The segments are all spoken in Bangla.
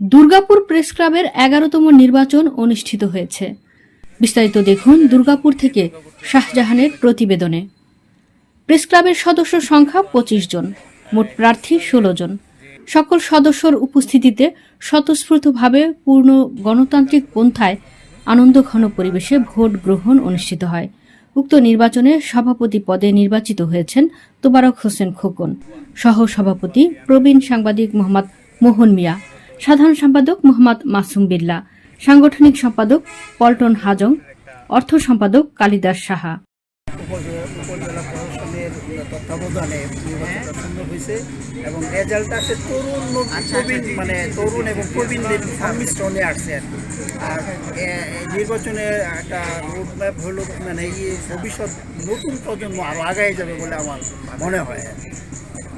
দুর্গাপুর প্রেস ক্লাবের এগারোতম নির্বাচন অনুষ্ঠিত হয়েছে। বিস্তারিত দেখুন দুর্গাপুর থেকে শাহজাহানের প্রতিবেদনে। প্রেস ক্লাবের সদস্য সংখ্যা পঁচিশ জন, মোট প্রার্থী ষোলো জন। সকল সদস্যর উপস্থিতিতে স্বতঃস্ফূর্তভাবে পূর্ণ গণতান্ত্রিক পন্থায় আনন্দঘন পরিবেশে ভোট গ্রহণ অনুষ্ঠিত হয়। উক্ত নির্বাচনে সভাপতি পদে নির্বাচিত হয়েছেন তোবারক হোসেন খোকন। সহ সভাপতি প্রবীণ সাংবাদিক মোহাম্মদ মোহন মিয়া। সাধারণ সম্পাদক মোহাম্মদ মাসুম বিল্লা সাংগঠনিক সম্পাদক পল্টন হাজং অর্থ সম্পাদক কালিদাস সাহা উপজেলা উপজেলা প্রশাসনের তত্ত্বাবধানে নির্বাচনটা সুন্দর হয়েছে এবং রেজাল্ট আছে তরুণ প্রবীণ মানে তরুণ এবং প্রবীণদের সংমিশ্রণে আসছে আর। আর নির্বাচনে একটা রোডম্যাপ হলো মানে ভবিষ্যৎ নতুন প্রজন্ম আরও আগায় যাবে বলে আমার মনে হয় আর।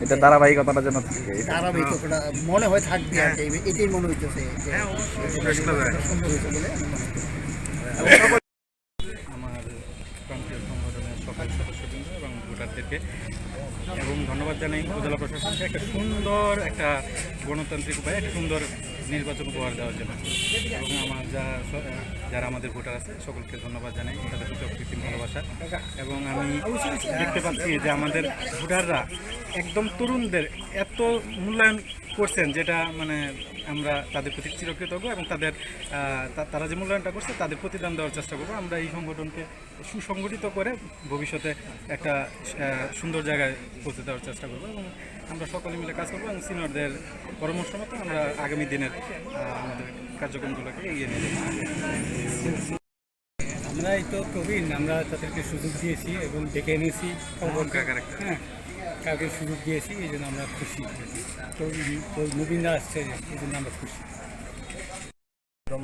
এটা ধারাবাহিকতাটা যেন থাকে ধারাবাহিকতা মনে হয় থাকবে আর এটাই মনে হইতেছে যে নির্বাচনটা সুন্দর হয়েছে বলে আমি করি। আমার প্রান্তীয় সংগঠনের সকল সদস্যবৃন্দ এবং ভোটারদেরকে এবং ধন্যবাদ জানাই। উপজেলা প্রশাসনকে একটা সুন্দর একটা গণতান্ত্রিক উপায়ে একটা সুন্দর নির্বাচন উপহার দেওয়ার জন্য। এবং আমার যা যারা আমাদের ভোটার আছে সকলকে ধন্যবাদ জানাই। তাদের প্রতি অকৃত্রিম ভালোবাসা। এবং আমি দেখতে পাচ্ছি যে আমাদের ভোটাররা একদম তরুণদের এত মূল্যায়ন করছেন যেটা মানে আমরা তাদের প্রতি চিরকৃতজ্ঞ এবং তাদের তারা যে মূল্যায়নটা করছে তাদের প্রতিদান দেওয়ার চেষ্টা করব। আমরা এই সংগঠনকে সুসংগঠিত করে ভবিষ্যতে একটা সুন্দর জায়গায় পৌঁছে দেওয়ার চেষ্টা করব এবং আমরা সকলে মিলে কাজ করব এবং সিনিয়রদের পরামর্শ মতো আমরা আগামী দিনের আমাদের কার্যক্রমগুলোকে এগিয়ে নিয়ে যাব। আমরা এই তো প্রবীণ আমরা তাদেরকে সুযোগ দিয়েছি এবং ডেকে এনেছি। হ্যাঁ। কাউকে সুযোগ দিয়েছি, এই জন্য আমরা খুশি। তো নবীনরা আসছে, এই জন্য আমরা খুশি।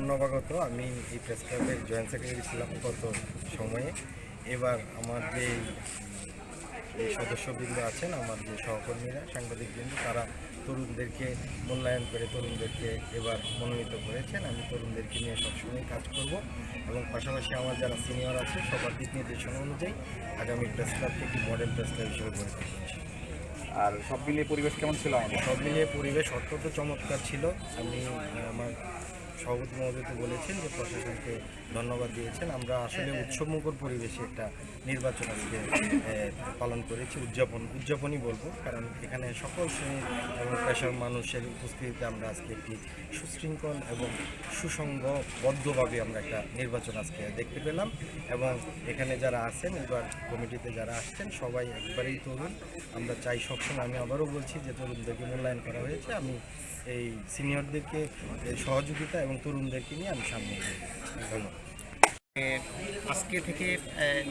নবাগত আমি এই প্রেস ক্লাবের জয়েন্ট সেক্রেটারি ছিলাম গত সময়ে। এবার আমার যে সদস্যবৃন্দ আছেন, আমার যে সহকর্মীরা, সাংবাদিকবৃন্দ, তারা তরুণদেরকে মূল্যায়ন করে তরুণদেরকে এবার মনোনীত করেছেন। আমি তরুণদেরকে নিয়ে সবসময় কাজ করব এবং পাশাপাশি আমার যারা সিনিয়র আছে সবার দিক নির্দেশনা অনুযায়ী আগামী প্রেস ক্লাবকে একটি মডেল প্রেস ক্লাব হিসেবে গড়ে তুলতে আর সব মিলিয়ে পরিবেশ কেমন ছিল আমাদের? সব মিলিয়ে পরিবেশ অত্যন্ত চমৎকার ছিল। আমি আমার সভাপতি মহোদয়কে বলেছেন যে প্রশাসনকে ধন্যবাদ দিয়েছেন। আমরা আসলে উৎসবমুখর পরিবেশে একটা নির্বাচন আজকে পালন করেছি, উদযাপন, উদযাপনই বলব। কারণ এখানে সকল শ্রেণির এবং পেশার মানুষের উপস্থিতিতে আমরা আজকে একটি সুশৃঙ্খল এবং সুসংঘবদ্ধভাবে আমরা একটা নির্বাচন আজকে দেখতে পেলাম এবং এখানে যারা আছেন, এবার কমিটিতে যারা আসছেন, সবাই একবারেই তরুণ। আমরা চাই সবসময়, আমি আবারও বলছি যে তরুণদেরকে মূল্যায়ন করা হয়েছে। আমি এই সিনিয়রদেরকে সহযোগিতা এবং তরুণদেরকে নিয়ে আমি সামনে ধন্যবাদ। আজকে থেকে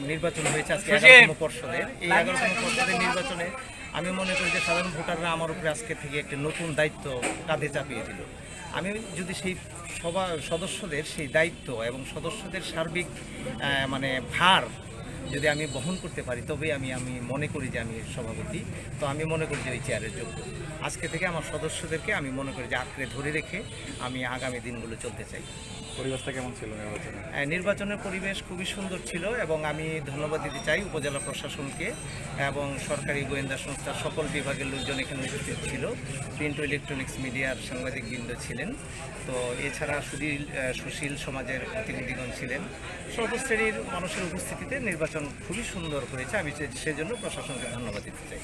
নির্বাচন হয়েছে আজকে এগারোতম পর্ষদের এই এগারোতম পর্ষদের নির্বাচনে আমি মনে করি যে সাধারণ ভোটাররা আমার উপরে আজকে থেকে একটি নতুন দায়িত্ব কাঁধে চাপিয়ে দিল। আমি যদি সেই সভা সদস্যদের সেই দায়িত্ব এবং সদস্যদের সার্বিক মানে ভার যদি আমি বহন করতে পারি, তবে আমি আমি মনে করি যে আমি সভাপতি। তো আমি মনে করি যে ওই চেয়ারের যোগ্য। আজকে থেকে আমার সদস্যদেরকে আমি মনে করি যে আঁকড়ে ধরে রেখে আমি আগামী দিনগুলো চলতে চাই। পরিবেশটা কেমন ছিল নির্বাচনে? নির্বাচনের পরিবেশ খুবই সুন্দর ছিল এবং আমি ধন্যবাদ দিতে চাই উপজেলা প্রশাসনকে এবং সরকারি গোয়েন্দা সংস্থার সকল বিভাগের লোকজন এখানে উপস্থিত ছিল। প্রিন্ট ও ইলেকট্রনিক্স মিডিয়ার সাংবাদিকবৃন্দ ছিলেন। তো এছাড়া সুশীল সুশীল সমাজের প্রতিনিধিগণ ছিলেন। সর্বশ্রেণীর মানুষের উপস্থিতিতে নির্বাচন খুবই সুন্দর হয়েছে। আমি সে- সেজন্য প্রশাসনকে ধন্যবাদ দিতে চাই।